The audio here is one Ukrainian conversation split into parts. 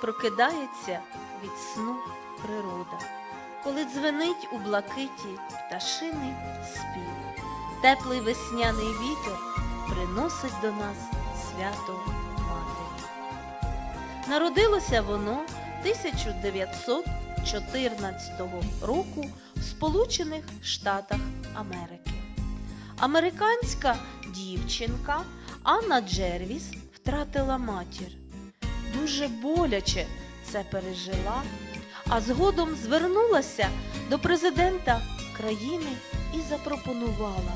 прокидається від сну природа, коли дзвенить у блакиті пташиний спів, теплий весняний вітер приносить до нас свято Матері. Народилося воно 1914 року в Сполучених Штатах Америки. Американська дівчинка Анна Джервіс втратила матір. Дуже боляче це пережила, а згодом звернулася до президента країни і запропонувала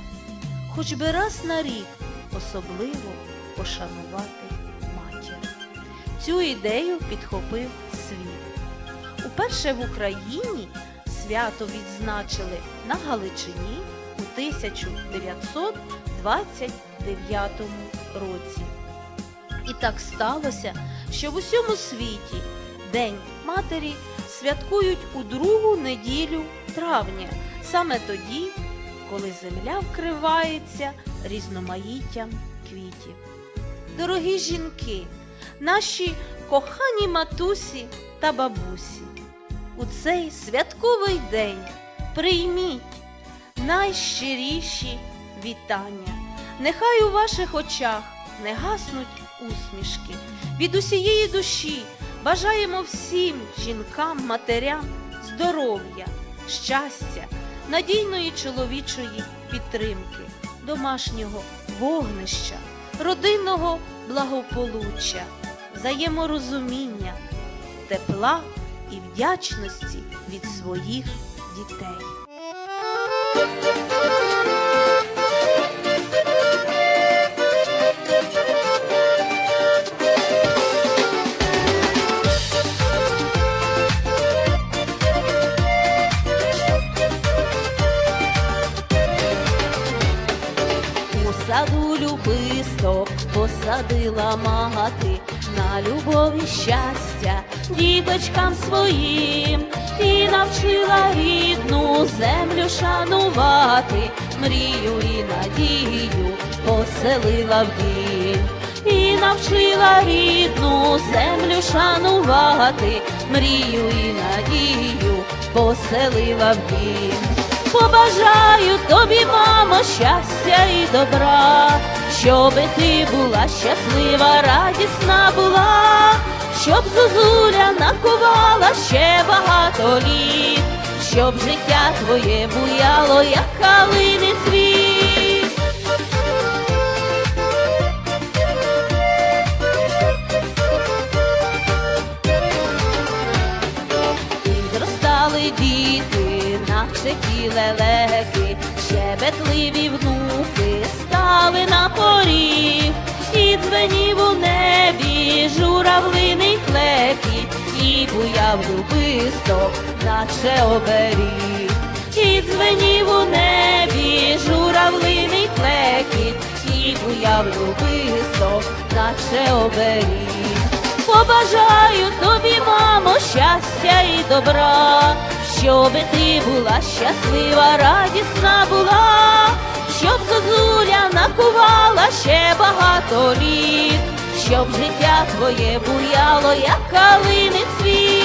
хоч би раз на рік особливо пошанувати матір. Цю ідею підхопив світ. Уперше в Україні свято відзначили на Галичині у 1929 році. І так сталося, що в усьому світі День Матері святкують у другу неділю травня, саме тоді, коли земля вкривається різноманіттям квітів. Дорогі жінки, наші кохані матусі та бабусі, у цей святковий день прийміть найщиріші вітання. Нехай у ваших очах не гаснуть усмішки. Від усієї душі бажаємо всім жінкам, матерям здоров'я, щастя, надійної чоловічої підтримки, домашнього вогнища, родинного благополуччя, взаєморозуміння, тепла і вдячності від своїх дітей. Саду любисток посадила мати на любов і щастя діточкам своїм і навчила рідну землю шанувати, мрію і надію поселила в дім. І навчила рідну землю шанувати, мрію і надію поселила в дім. Побажаю тобі, мамо, щастя і добра, щоби ти була щаслива, радісна була, щоб зозуля накувала ще багато літ, щоб життя твоє буяло, як калини цвіт. Наче лелеки, щебетливі внуки стали на поріг, і дзвенів у небі журавлиний клекіт, і буяв любисток, наче оберіг, і дзвенів у небі журавлиний клекіт, і буяв любисток, наче оберіг. Побажаю тобі, мамо, щастя і добра, щоби ти була щаслива, радісна була, щоб зозуля накувала ще багато літ, щоб життя твоє буяло, як калини цвіт.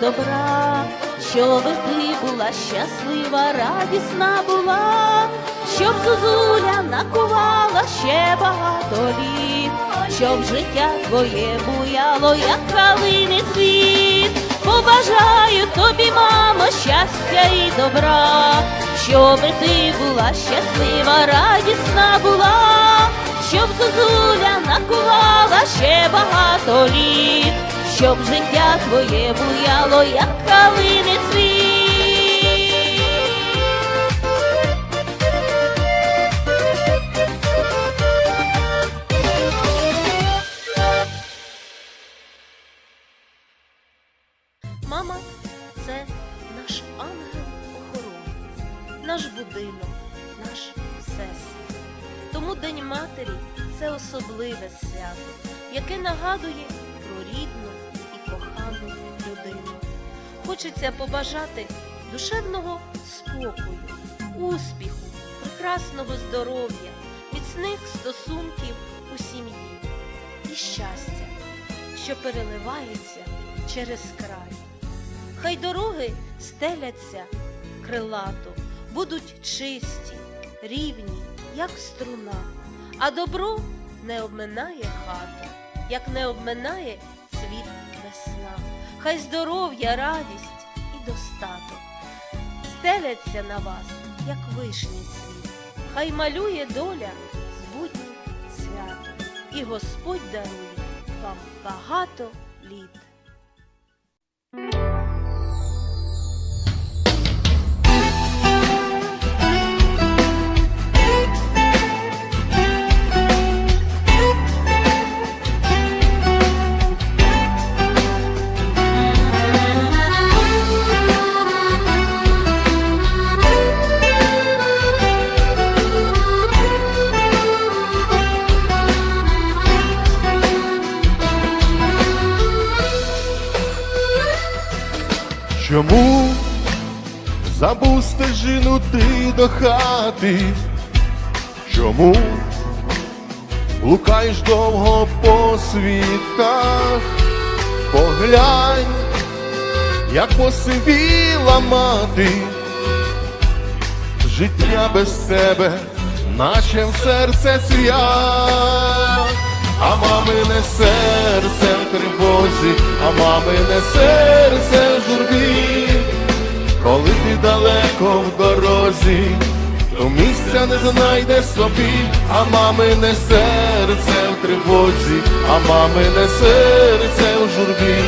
Добра, щоби ти була щаслива, радісна була, щоб зозуля накувала ще багато літ, щоб життя твоє буяло, як калини цвіт. Побажаю тобі, мамо, щастя і добра, щоби ти була щаслива, радісна була, щоб зозуля накувала ще багато літ, щоб життя твоє буяло, як калини цвіт. Хочеться побажати душевного спокою, успіху, прекрасного здоров'я, міцних стосунків у сім'ї і щастя, що переливається через край. Хай дороги стеляться крилато, будуть чисті, рівні, як струна, а добро не обминає хату, як не обминає світ весна. Хай здоров'я, радість достаток стеляться на вас, як вишні цвіт. Хай малює доля збутні свято, і Господь дарує вам багато літ. Чому забув стежину ти до хати? Чому блукаєш довго по світах? Поглянь, як посивіла мати, життя без тебе, наче в серце цвят. А мамине серце в тривозі, а мамине серце в журбі, коли ти далеко в дорозі, то місця не знайде собі, а мамине серце в тривозі, а мамине серце в журбі,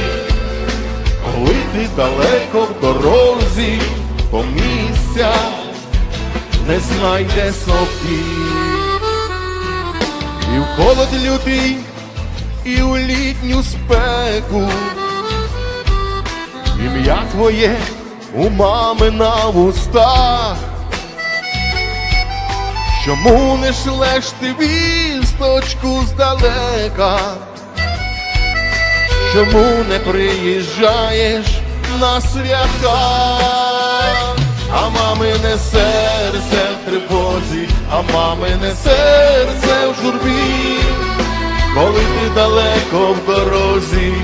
коли ти далеко в дорозі, то місця не знайде собі. І в холод лютий, і у літню спеку, ім'я твоє у мами на вустах. Чому не шлеш ти вісточку здалека? Чому не приїжджаєш на свята? А мамине серце в тривозі, а мамине серце в журбі, коли ти далеко в дорозі,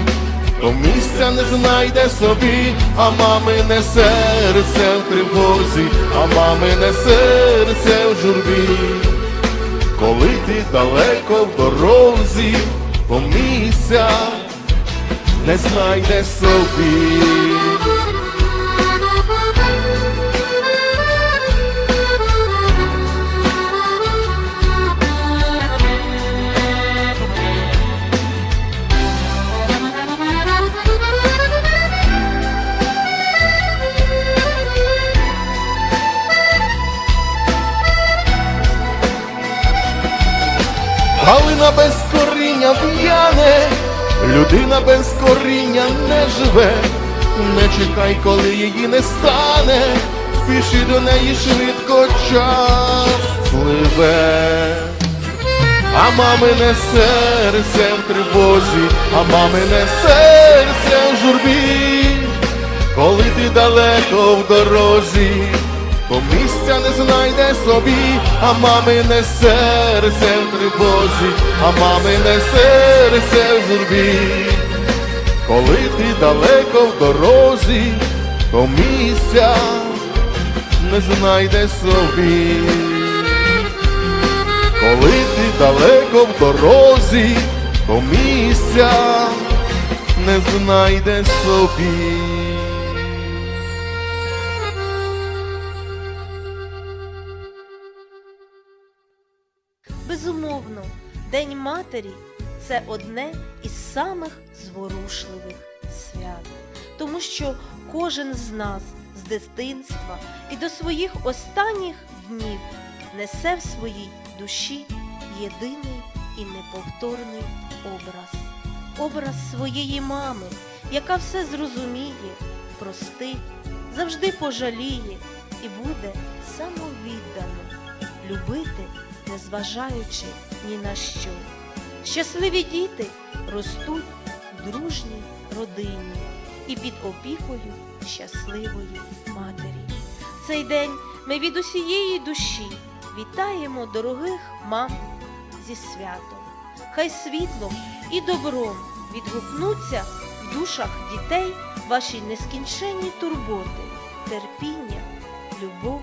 то місця не знайде собі, а мамине серце в тривозі, а мамине серце в журбі, коли ти далеко в дорозі, то місця не знайде собі. Галина без коріння в'яне, людина без коріння не живе, не чекай, коли її не стане, спіши до неї швидко час пливе. А мамине серце в тривозі, а мамине серце в журбі, коли ти далеко в дорозі, то місця не знайде собі, а мамине серце в тривозі, а мамине серце в журбі, коли ти далеко в дорозі, то місця не знайде собі. Коли ти далеко в дорозі, то місця не знайде собі. Безумовно, День матері це одне із самих зворушливих свят, тому що кожен з нас з дитинства і до своїх останніх днів несе в своїй душі єдиний і неповторний образ, образ своєї мами, яка все зрозуміє, простить, завжди пожаліє і буде самовіддано любити, незважаючи ні на що. Щасливі діти ростуть в дружній родині і під опікою щасливої матері. Цей день ми від усієї душі вітаємо дорогих мам зі святом. Хай світлом і добром відгукнуться в душах дітей ваші нескінченні турботи, терпіння, любов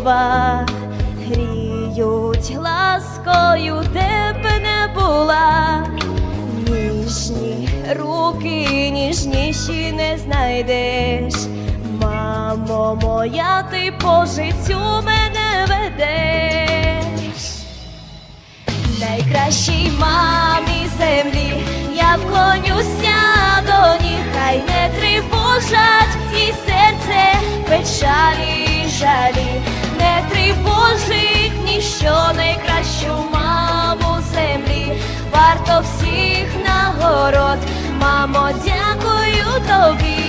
слова гріють ласкою, де б не була. Ніжні руки, ніжніші не знайдеш. Мамо моя, ти по життю мене ведеш найкращій мамі землі, я вклонюся до хай не тривожать і серце печалі, жалі, не тривожить ніщо найкращу маму землі, варто всіх нагород, мамо, дякую тобі.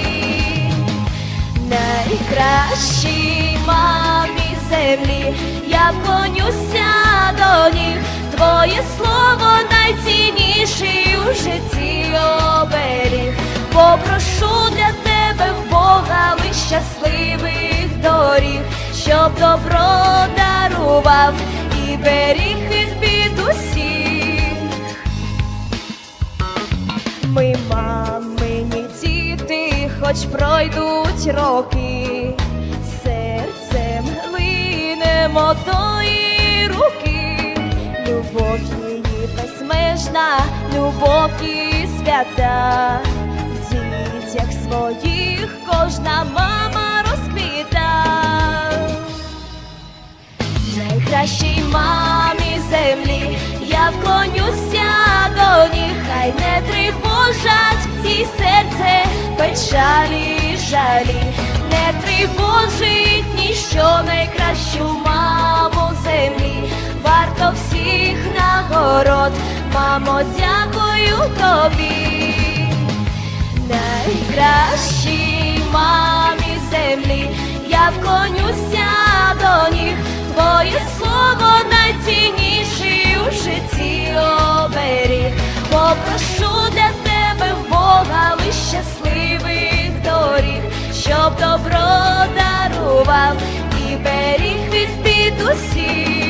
Найкращій мамі землі, я вклонюся до ніг, твоє слово найцінніший у житті оберіг. Попрошу для тебе в Бога лиш щасливих доріг, щоб добро дарував і беріг від бід усіх. Ми мамині діти, хоч пройдуть роки, серцем линемо до її руки, любов її безмежна, любов її свята, в дітях своїх кожна мама найкращій мамі землі, я вклонюся до ніг, хай не тривожать і серце печалі, жалі, не тривожить ніщо найкращу маму землі, варто всіх нагород, мамо, дякую тобі. Найкращій мамі землі, я вклонюся до ніг, твоє слово найцінніший у житті оберіг. Попрошу для тебе Бога лиш щасливих доріг, щоб добро дарував і беріг від бід усіх.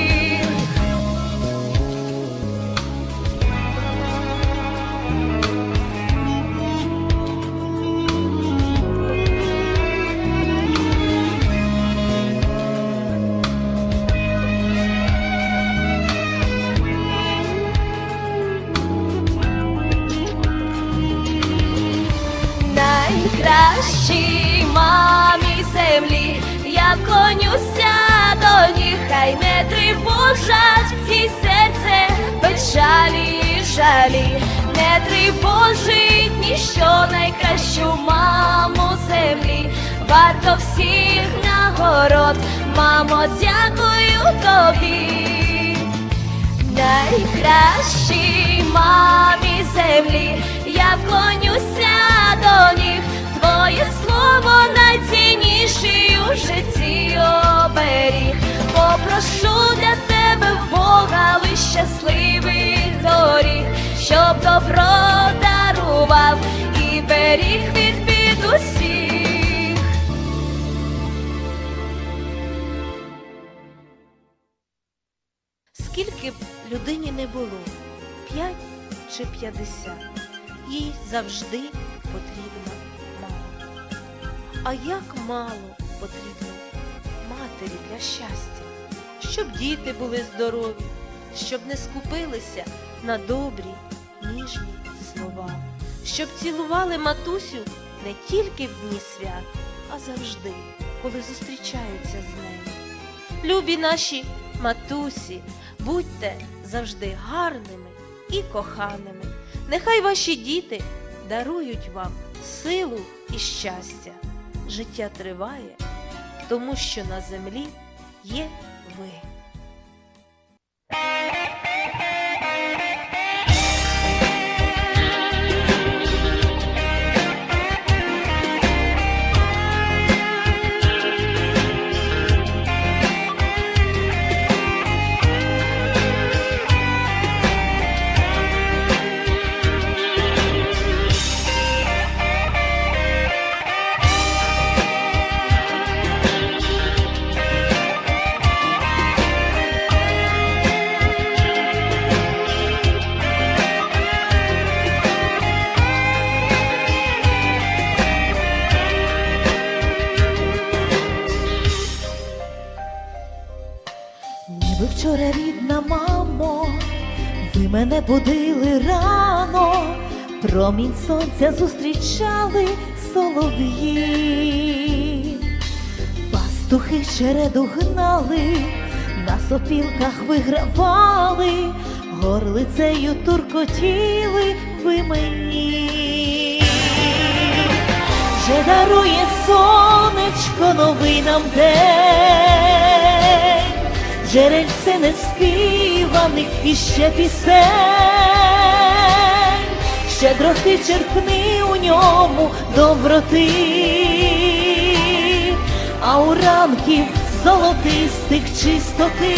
Землі, я вклонюся до ніг, хай не тривожать і серце печалі, і жалі, не тривожить ніщо найкращу маму землі, варто всіх нагород, мамо, дякую тобі. Найкращій мамі землі, я вклонюся до ніг, твоє слово найцінніший у житті оберіг. Попрошу для тебе в Бога лиш щасливих доріг, щоб добро дарував і беріг від бід усіх. Скільки б людині не було, п'ять чи п'ятдесят, їй завжди потрібна мама. А як мало потрібно матері для щастя, щоб діти були здорові, щоб не скупилися на добрі, ніжні слова, щоб цілували матусю не тільки в дні свят, а завжди, коли зустрічаються з нею. Любі наші матусі, Будьте завжди гарними і коханими. Нехай ваші діти дарують вам силу і щастя. Життя триває, тому що на землі є ви. Вчора рідна мамо, ви мене будили рано, промінь сонця зустрічали солов'ї, пастухи череду гнали, на сопілках вигравали, горлицею туркотіли ви мені. Вже дарує сонечко новий нам день, джерельце неспіваних іще пісень, щедроти черпни у ньому доброти, а у ранків золотистих чистоти,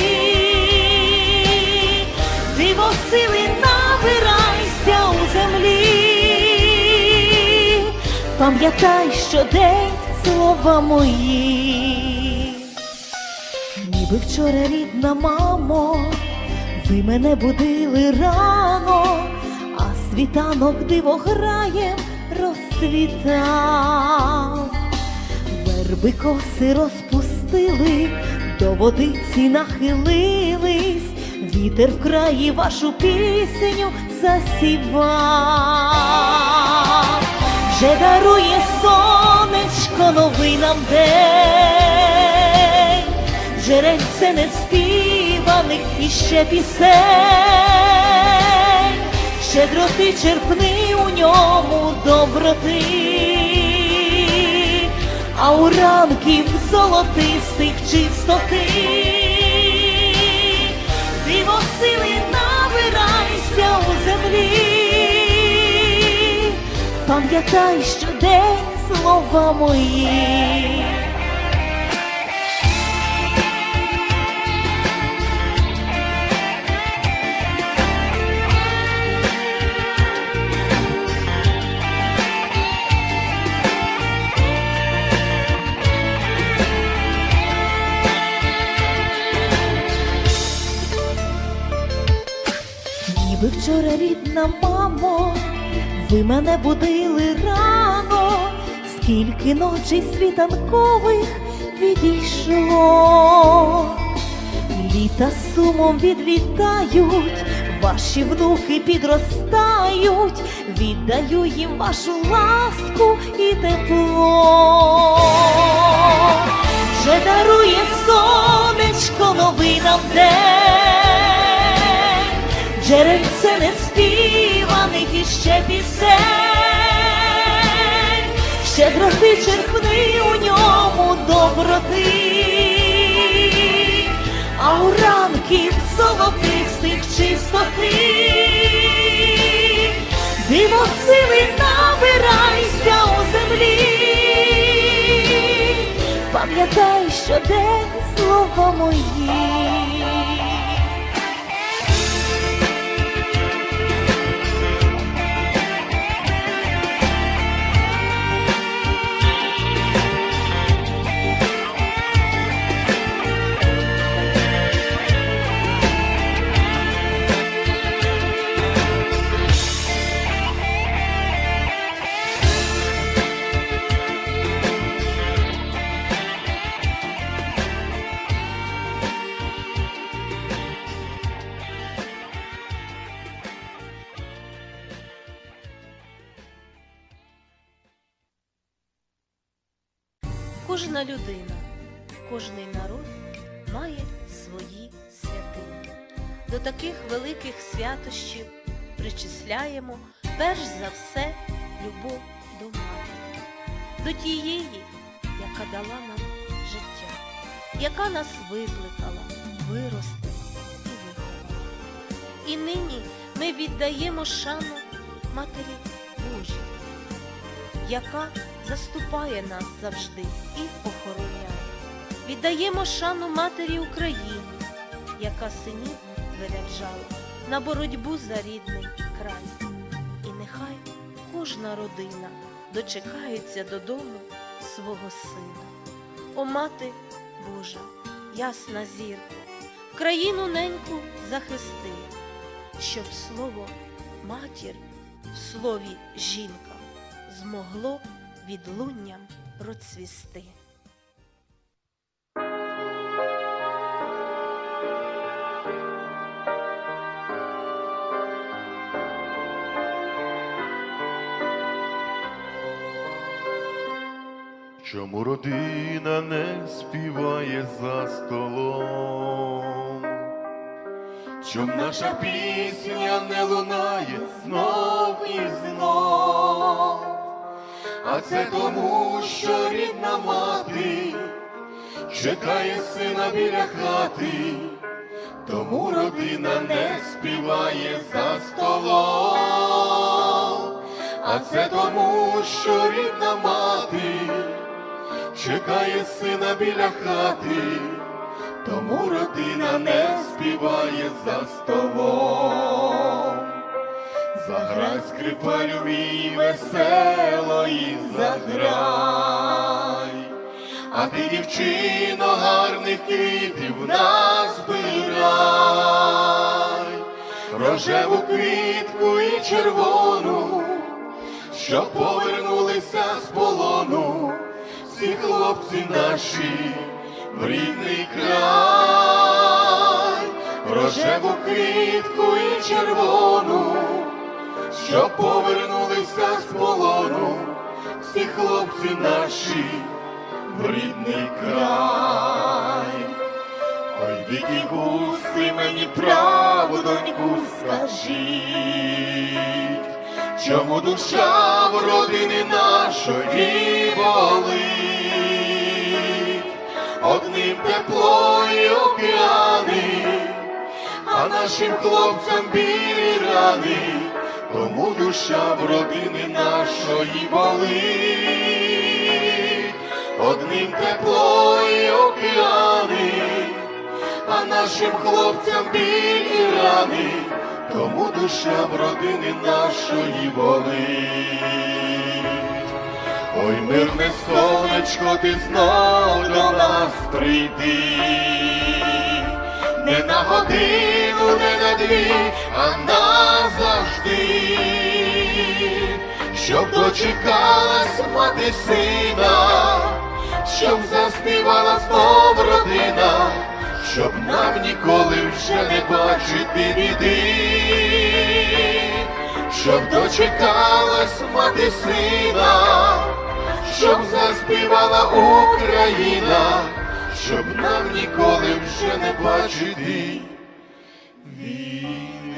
диво сили набирайся у землі. Пам'ятай щодень слова мої, ніби вчора рідна мамо, ви мене будили рано, а світанок диво граєм розцвітав. Верби коси розпустили, до водиці нахилились, вітер в краї вашу пісню засівав. Вже дарує сонечко новий нам день, джерельце неспіваних іще пісень, щедроти черпни у ньому доброти, а у ранків золотистих чистоти, диво сили набирайся у землі. Пам'ятай щодень слова мої. Ніби вчора рідна мамо, ви мене будили рано, скільки ночей світанкових відійшло, літа сумом відлітають, ваші внуки підростають, віддаю їм вашу ласку і тепло. Вже дарує сонечко новий нам день, джерельце неспіваних іще пісень, щедроти черпни у ньому доброти, а у ранків золотистих чистоти, диво сили набирайся у землі. Пам'ятай щодень слова мої. Має свої святині. до таких великих святощів причисляємо перш за все любов до матері, до тієї, яка дала нам життя, яка нас викликала, виростила і виховала. І нині ми віддаємо шану Матері Божій, яка заступає нас завжди і охороняє. Віддаємо шану Матері України, яка синів виряджала на боротьбу за рідний край. І нехай кожна родина дочекається додому свого сина. О мати Божа, ясна зірка, країну неньку захисти, щоб слово матір в слові жінка змогло відлунням процвісти. Чому родина не співає за столом? Чом наша пісня не лунає знов і знов? А це тому, що рідна мати чекає сина біля хати, тому родина не співає за столом. А це тому, що рідна мати чекає сина біля хати, тому родина не співає за столом. Заграй скрипалю мій весело і заграй, а ти, дівчино, гарних квітів назбирай, рожеву квітку і червону, що повернулися з полону, всі хлопці наші в рідний край, рожеву квітку і червону, що повернулися з полону, всі хлопці наші в рідний край. Ой, дикі гуси, мені правдоньку скажіть, чому душа в родини нашої болить, одним тепло і а нашим хлопцям білі рани, тому душа в родини нашої болить, одним тепло і а нашим хлопцям білі рани, тому душа в родини нашої болить. Ой, мирне сонечко, ти знов до нас прийди, не на годину, не на дві, а назавжди, щоб дочекалась мати сина, щоб заспівала знов родина, щоб нам ніколи вже не бачити біди, щоб дочекалась мати сина, щоб заспівала Україна, щоб нам ніколи вже не бачити війни.